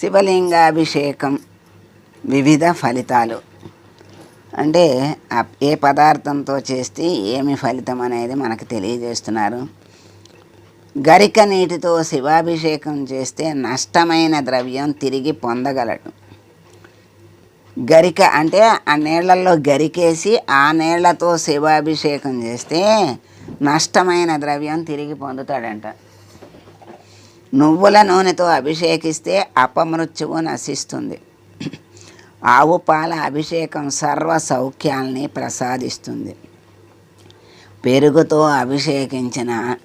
శివలింగాభిషేకం వివిధ ఫలితాలు. అంటే ఏ పదార్థంతో చేస్తే ఏమి ఫలితం అనేది మనకు తెలియజేస్తున్నారు. గరిక నీటితో శివాభిషేకం చేస్తే నష్టమైన ద్రవ్యం తిరిగి పొందగలడు. గరిక అంటే ఆ నీళ్ళల్లో గరికేసి ఆ నీళ్ళతో శివాభిషేకం చేస్తే నష్టమైన ద్రవ్యం తిరిగి పొందుతాడంట. నువ్వుల నూనెతో అభిషేకిస్తే అపమృత్యువు నశిస్తుంది. ఆవు పాల అభిషేకం సర్వ సౌఖ్యాల్ని ప్రసాదిస్తుంది. పెరుగుతో అభిషేకించిన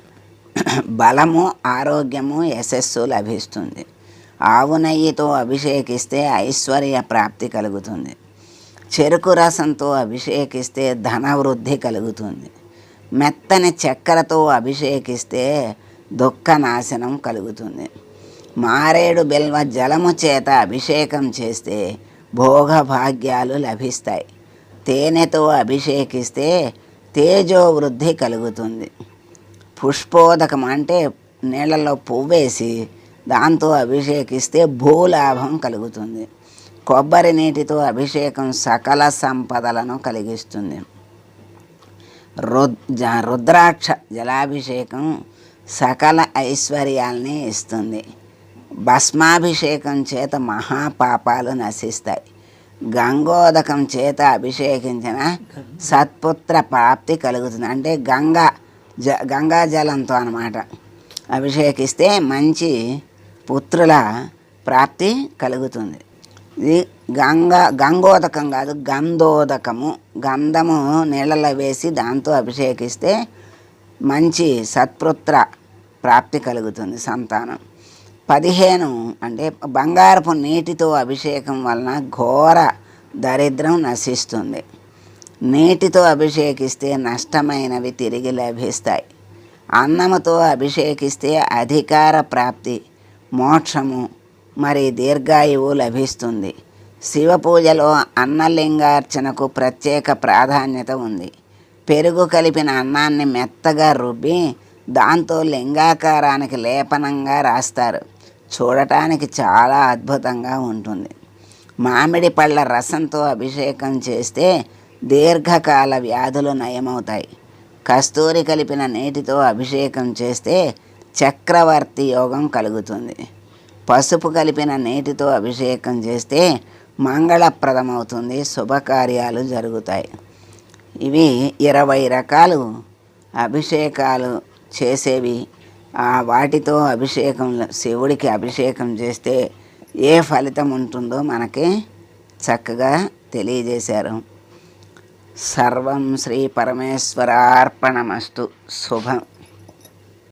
బలము ఆరోగ్యము యశస్సు లభిస్తుంది. ఆవు నెయ్యితో అభిషేకిస్తే ఐశ్వర్య ప్రాప్తి కలుగుతుంది. చెరుకు రసంతో అభిషేకిస్తే ధన వృద్ధి కలుగుతుంది. మెత్తని చక్కెరతో అభిషేకిస్తే దుఃఖ నాశనం కలుగుతుంది. మారేడు బిల్వ జలము చేత అభిషేకం చేస్తే భోగభాగ్యాలు లభిస్తాయి. తేనెతో అభిషేకిస్తే తేజో వృద్ధి కలుగుతుంది. పుష్పోదకం అంటే నీళ్ళలో పువ్వేసి దాంతో అభిషేకిస్తే భూలాభం కలుగుతుంది. కొబ్బరి నీటితో అభిషేకం సకల సంపదలను కలిగిస్తుంది. రుద్ రుద్రాక్ష జలాభిషేకం సకల ఐశ్వర్యాల్ని ఇస్తుంది. భస్మాభిషేకం చేత మహాపాపాలు నశిస్తాయి. గంగోదకం చేత అభిషేకించిన సత్పుత్ర ప్రాప్తి కలుగుతుంది. అంటే గంగా జ గంగా జలంతో అనమాట అభిషేకిస్తే మంచి పుత్రుల ప్రాప్తి కలుగుతుంది. ఇది గంగా గంగోదకం కాదు గంధోదకము. గంధము నీళ్ళలో వేసి దాంతో అభిషేకిస్తే మంచి సత్పుత్ర ప్రాప్తి కలుగుతుంది సంతానం. పదిహేను అంటే బంగారపు నీటితో అభిషేకం వలన ఘోర దరిద్రం నశిస్తుంది. నీటితో అభిషేకిస్తే నష్టమైనవి తిరిగి లభిస్తాయి. అన్నముతో అభిషేకిస్తే అధికార ప్రాప్తి మోక్షము మరి దీర్ఘాయువు లభిస్తుంది. శివ పూజలో అన్నలింగార్చనకు ప్రత్యేక ప్రాధాన్యత ఉంది. పెరుగు కలిపిన అన్నాన్ని మెత్తగా రుబ్బి దాంతో లింగాకారానికి లేపనంగా రాస్తారు. చూడటానికి చాలా అద్భుతంగా ఉంటుంది. మామిడి పళ్ళ రసంతో అభిషేకం చేస్తే దీర్ఘకాల వ్యాధులు నయమవుతాయి. కస్తూరి కలిపిన నీటితో అభిషేకం చేస్తే చక్రవర్తి యోగం కలుగుతుంది. పసుపు కలిపిన నీటితో అభిషేకం చేస్తే మంగళప్రదమవుతుంది. శుభకార్యాలు జరుగుతాయి. ఇవి ఇరవై రకాలు అభిషేకాలు చేసేవి. ఆ వాటితో అభిషేకం శివుడికి అభిషేకం చేస్తే ఏ ఫలితం ఉంటుందో మనకి చక్కగా తెలియజేశారు. సర్వం శ్రీ పరమేశ్వరార్పణమస్తు. శుభం.